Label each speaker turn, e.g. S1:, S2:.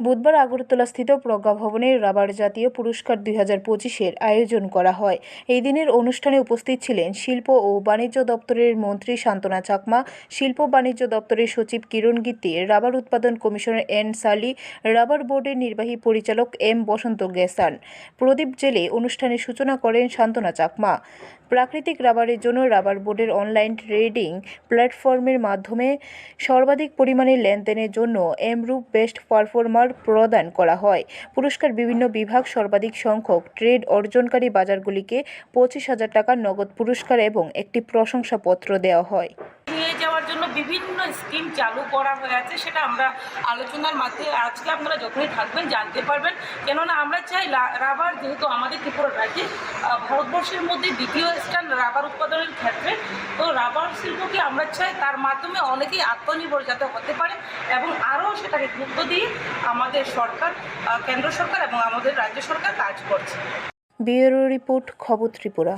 S1: বুধবার আগরতলাস্থিত প্রজ্ঞা ভবনে রাবার জাতীয় পুরস্কার দুই হাজার পঁচিশের আয়োজন করা হয়। এই দিনের অনুষ্ঠানে উপস্থিত ছিলেন শিল্প ও বাণিজ্য দপ্তরের মন্ত্রী শান্তনা চাকমা, শিল্প বাণিজ্য দপ্তরের সচিব কিরণ গীতি রাবার উৎপাদন কমিশনার এন সালি, রাবার বোর্ডের নির্বাহী পরিচালক এম বসন্ত গেসান। প্রদীপ জেলে অনুষ্ঠানের সূচনা করেন শান্তনা চাকমা। প্রাকৃতিক রাবারের জন্য রাবার বোর্ডের অনলাইন ট্রেডিং প্ল্যাটফর্মের মাধ্যমে সর্বাধিক পরিমাণে লেনদেনের জন্য এমরুপ বেস্ট পারফর্মার প্রদান করা হয়। পুরস্কার বিভিন্ন বিভাগ সর্বাধিক সংখ্যক ট্রেড অর্জনকারী বাজারগুলিকে পঁচিশ হাজার টাকার নগদ পুরস্কার এবং একটি প্রশংসাপত্র দেওয়া হয়।
S2: বিভিন্ন স্কিম চালু করা হয়ে আছে সেটা আমরা আলোচনার মাধ্যমে আজকে আপনারা যখনই থাকবেন জানতে পারবেন। কেননা আমরা চাই রাবার যেহেতু আমাদের ত্রিপুরা রাজ্যে ভারতবর্ষের মধ্যে দ্বিতীয় স্থান রাবার উৎপাদনের ক্ষেত্রে, তো রাবার শিল্পকে আমরা চাই তার মাধ্যমে অনেকেই আত্মনির্ভর যাতে হতে পারে এবং আরও সেটাকে গুরুত্ব দিয়ে আমাদের সরকার কেন্দ্র সরকার এবং আমাদের রাজ্য সরকার কাজ করছে।
S1: ব্যুরো রিপোর্ট খবর ত্রিপুরা।